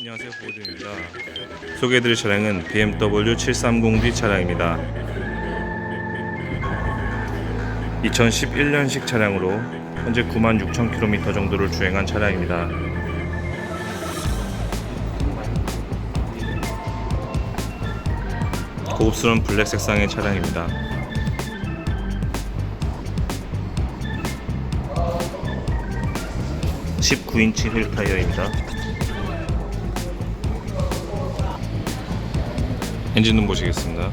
안녕하세요 보드입니다. 소개해드릴 차량은 BMW 730D 차량입니다. 2011년식 차량으로 현재 96,000km 정도를 주행한 차량입니다. 고급스러운 블랙 색상의 차량입니다. 19인치 휠 타이어입니다 엔진룸 보시겠습니다.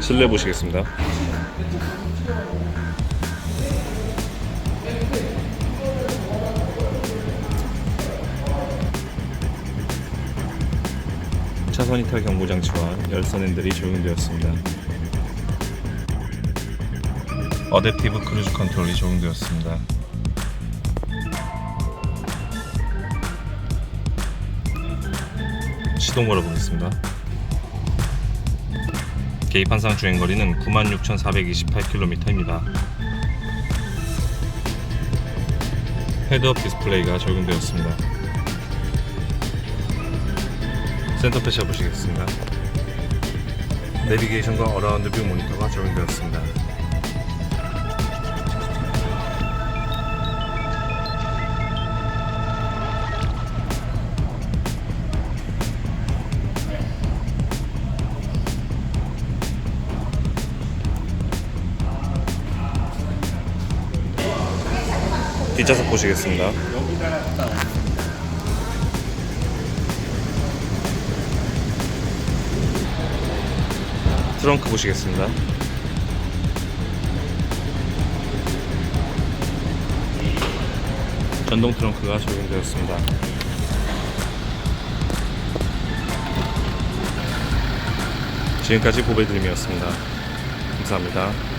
실내 보시겠습니다. 차선 이탈 경고 장치와 열선 핸들이 적용되었습니다. 어댑티브 크루즈 컨트롤이 적용되었습니다. 시동 걸어보겠습니다. 개입한상 주행거리는 96,428km입니다. 헤드업 디스플레이가 적용되었습니다. 센터 패셔 보시겠습니다. 내비게이션과 어라운드 뷰 모니터가 적용되었습니다. 뒷좌석 보시겠습니다. 트렁크 보시겠습니다. 전동 트렁크가 적용되었습니다. 지금까지 보배드림이었습니다. 감사합니다.